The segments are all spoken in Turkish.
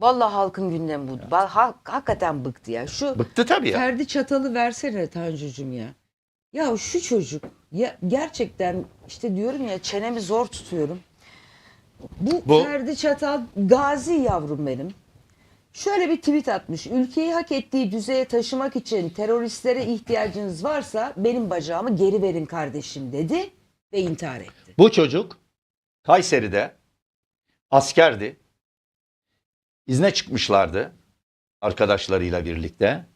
Vallahi halkın gündemi bu. Ba- ha- hakikaten bıktı ya. Şu Bıktı tabii ya. Ferdi Çatal'ı versene Tanju'cum ya. Ya şu çocuk ya gerçekten işte diyorum ya çenemi zor tutuyorum. Bu, Bu- Ferdi Çatal gazi yavrum benim. Şöyle bir tweet atmış. Ülkeyi hak ettiği düzeye taşımak için teröristlere ihtiyacınız varsa benim bacağımı geri verin kardeşim dedi ve intihar etti. Bu çocuk Kayseri'de askerdi. İzne çıkmışlardı arkadaşlarıyla birlikte.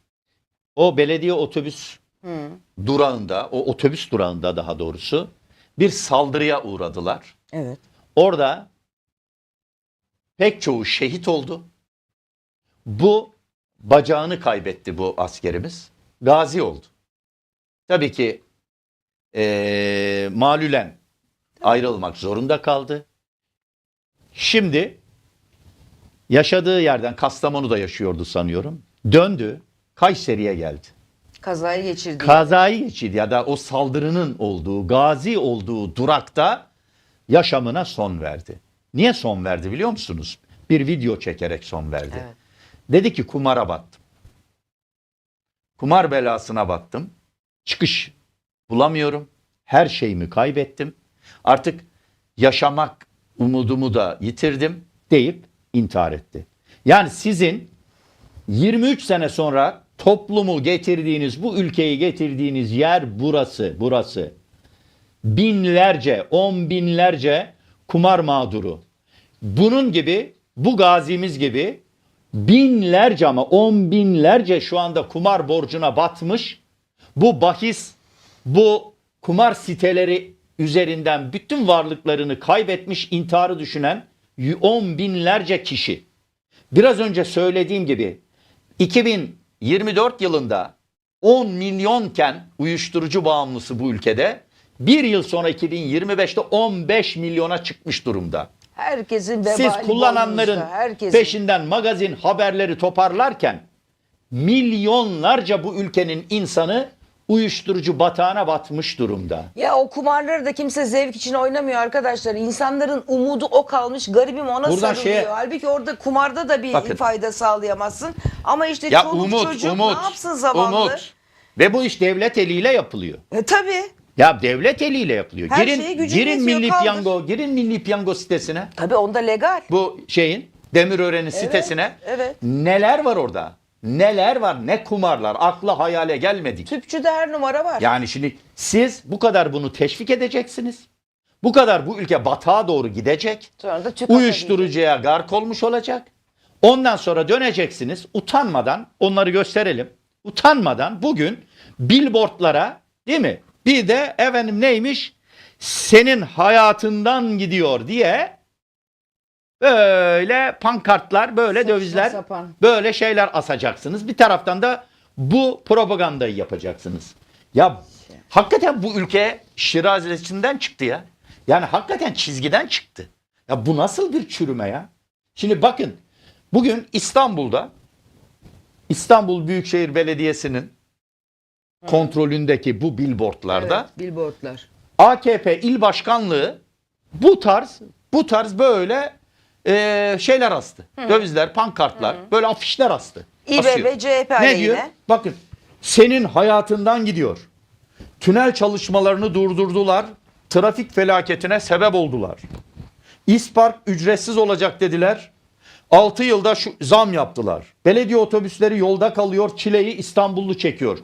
O belediye otobüs Hı. durağında, o otobüs durağında daha doğrusu bir saldırıya uğradılar. Evet. Orada pek çoğu şehit oldu. Bu bacağını kaybetti bu askerimiz. Gazi oldu. Tabii ki eee malülen ayrılmak zorunda kaldı. Şimdi yaşadığı yerden Kastamonu'da yaşıyordu sanıyorum. Döndü. Kayseri'ye geldi. Kazayı geçirdi. Kazayı geçirdi ya da o saldırının olduğu, gazi olduğu durakta yaşamına son verdi. Niye son verdi biliyor musunuz? Bir video çekerek son verdi. Evet. Dedi ki kumara battım. Kumar belasına battım. Çıkış bulamıyorum. Her şeyimi kaybettim. Artık yaşamak umudumu da yitirdim deyip intihar etti. Yani sizin 23 sene sonra toplumu getirdiğiniz, bu ülkeyi getirdiğiniz yer burası, burası. Binlerce, on binlerce kumar mağduru. Bunun gibi, bu gazimiz gibi binlerce ama on binlerce şu anda kumar borcuna batmış. Bu bahis, bu kumar siteleri üzerinden bütün varlıklarını kaybetmiş, intiharı düşünen on binlerce kişi. Biraz önce söylediğim gibi 2024 yılında 10 milyonken uyuşturucu bağımlısı bu ülkede bir yıl sonra 2025'te 15 milyona çıkmış durumda. Herkesin Siz kullananların herkesin. peşinden magazin haberleri toparlarken milyonlarca bu ülkenin insanı uyuşturucu batağına batmış durumda. Ya o kumarları da kimse zevk için oynamıyor arkadaşlar. İnsanların umudu o kalmış. Garibim ona Buradan sarılıyor. şeye- Halbuki orada kumarda da bir Bakın. fayda sağlayamazsın. Ama işte Ya çoluk umut, çocuk umut, ne yapsın zavallı? umut. Ve bu iş devlet eliyle yapılıyor. E, tabii. Ya devlet eliyle yapılıyor. Her girin girin Milli kaldır. Piyango, girin Milli Piyango sitesine. Tabii onda legal. Bu şeyin Demirören'in sitesine. evet. Neler var orada? Neler var? Ne kumarlar? Akla hayale gelmedik. Tüpçüde her numara var. Yani şimdi siz bu kadar bunu teşvik edeceksiniz. Bu kadar bu ülke batağa doğru gidecek. Sonra da tüp Uyuşturucuya gark olmuş olacak. Ondan sonra döneceksiniz utanmadan onları gösterelim. Utanmadan bugün billboardlara değil mi? Bir de efendim neymiş? Senin hayatından gidiyor diye böyle pankartlar, böyle Saçma dövizler, sapan. böyle şeyler asacaksınız. Bir taraftan da bu propagandayı yapacaksınız. Ya hakikaten bu ülke şirazesinden çıktı ya. Yani hakikaten çizgiden çıktı. Ya bu nasıl bir çürüme ya? Şimdi bakın bugün İstanbul'da İstanbul Büyükşehir Belediyesi'nin kontrolündeki bu billboardlarda Evet, billboardlar. AKP il başkanlığı bu tarz bu tarz böyle e, şeyler astı. Dövizler, pankartlar, böyle afişler astı. İBB. CHP Ne diyor? Bakın senin hayatından gidiyor. Tünel çalışmalarını durdurdular. Trafik felaketine sebep oldular. İspark ücretsiz olacak dediler. 6 yılda şu zam yaptılar. Belediye otobüsleri yolda kalıyor. Çileyi İstanbullu çekiyor.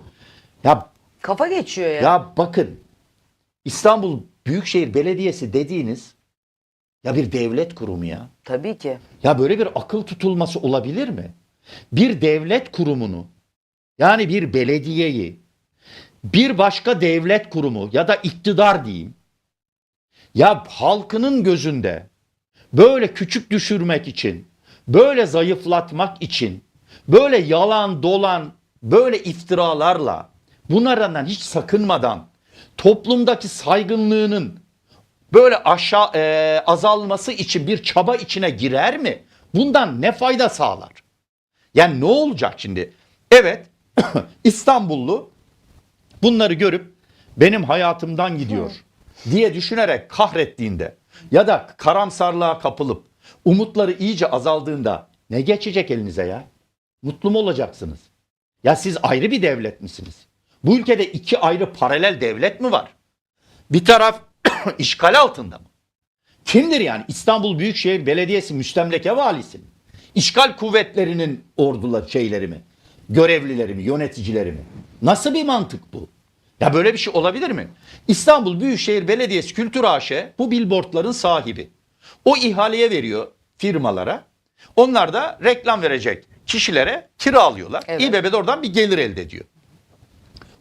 Ya Kafa geçiyor ya. ya bakın İstanbul Büyükşehir Belediyesi dediğiniz ya bir devlet kurumu ya. Tabii ki. Ya böyle bir akıl tutulması olabilir mi? Bir devlet kurumunu yani bir belediyeyi bir başka devlet kurumu ya da iktidar diyeyim ya halkının gözünde böyle küçük düşürmek için, böyle zayıflatmak için, böyle yalan dolan, böyle iftiralarla bunlardan hiç sakınmadan toplumdaki saygınlığının böyle aşağı e, azalması için bir çaba içine girer mi? Bundan ne fayda sağlar? Yani ne olacak şimdi? Evet İstanbullu bunları görüp benim hayatımdan gidiyor diye düşünerek kahrettiğinde ya da karamsarlığa kapılıp umutları iyice azaldığında Ne geçecek elinize ya? Mutlu mu olacaksınız? Ya siz ayrı bir devlet misiniz? Bu ülkede iki ayrı paralel devlet mi var? Bir taraf işgal altında mı? Kimdir yani? İstanbul Büyükşehir Belediyesi müstemleke valisi mi? İşgal kuvvetlerinin orduları şeyleri mi? Görevlileri mi? Yöneticileri mi? Nasıl bir mantık bu? Ya böyle bir şey olabilir mi? İstanbul Büyükşehir Belediyesi Kültür AŞ bu billboardların sahibi. O ihaleye veriyor firmalara. Onlar da reklam verecek kişilere kiralıyorlar. Evet. İBB de oradan bir gelir elde ediyor.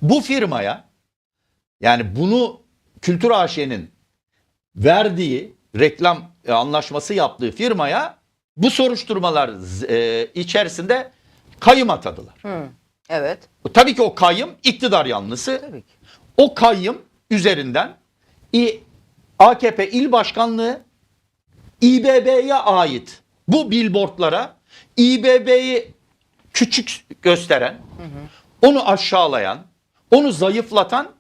Bu firmaya yani bunu Kültür AŞ'nin verdiği reklam e, anlaşması yaptığı firmaya bu soruşturmalar e, içerisinde kayım atadılar. Evet. Tabii ki o kayım iktidar yanlısı. Tabii ki. O kayyım üzerinden İ- AKP il başkanlığı İBB'ye ait bu billboardlara İBB'yi küçük gösteren, onu aşağılayan, onu zayıflatan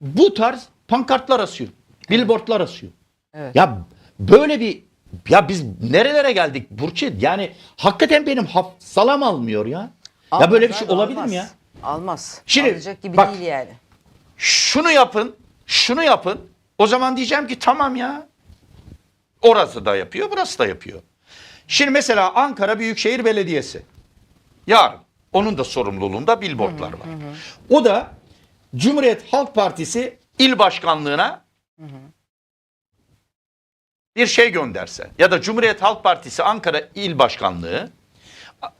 bu tarz pankartlar asıyor. Billboardlar asıyor. Evet. Ya böyle bir ya biz nerelere geldik Burçin? Yani hakikaten benim hafsalam almıyor ya. ya böyle bir Almaz şey abi, olabilir almaz. mi ya? Almaz. Şimdi, Alacak gibi bak. değil yani. şunu yapın, şunu yapın. O zaman diyeceğim ki tamam ya. Orası da yapıyor, burası da yapıyor. Şimdi mesela Ankara Büyükşehir Belediyesi. Yarın onun da sorumluluğunda billboardlar var. O da Cumhuriyet Halk Partisi il başkanlığına bir şey gönderse ya da Cumhuriyet Halk Partisi Ankara İl Başkanlığı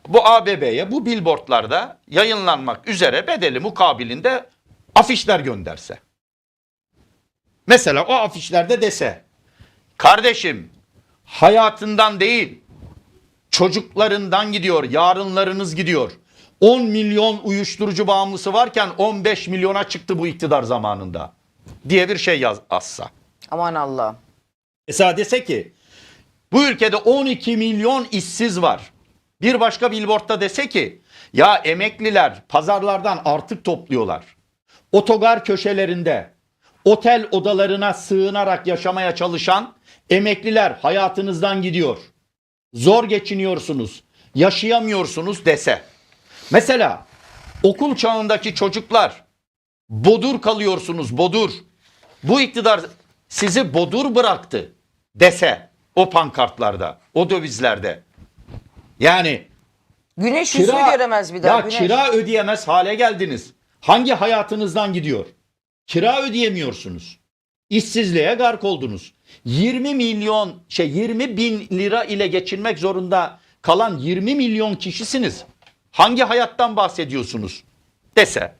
bu ABB'ye bu billboardlarda yayınlanmak üzere bedeli mukabilinde afişler gönderse. Mesela o afişlerde dese kardeşim hayatından değil çocuklarından gidiyor, yarınlarınız gidiyor. 10 milyon uyuşturucu bağımlısı varken 15 milyona çıktı bu iktidar zamanında diye bir şey yaz assa. Aman Allah. Mesela dese ki bu ülkede 12 milyon işsiz var. Bir başka billboardda dese ki ya emekliler pazarlardan artık topluyorlar. Otogar köşelerinde otel odalarına sığınarak yaşamaya çalışan emekliler hayatınızdan gidiyor. Zor geçiniyorsunuz. Yaşayamıyorsunuz dese. Mesela okul çağındaki çocuklar bodur kalıyorsunuz bodur. Bu iktidar sizi bodur bıraktı dese o pankartlarda, o dövizlerde. Yani Güneş yüzünü göremez bir daha. ya güneş. kira ödeyemez hale geldiniz. Hangi hayatınızdan gidiyor? Kira ödeyemiyorsunuz. İşsizliğe gark oldunuz. 20 milyon şey 20 bin lira ile geçinmek zorunda kalan 20 milyon kişisiniz. Hangi hayattan bahsediyorsunuz? Dese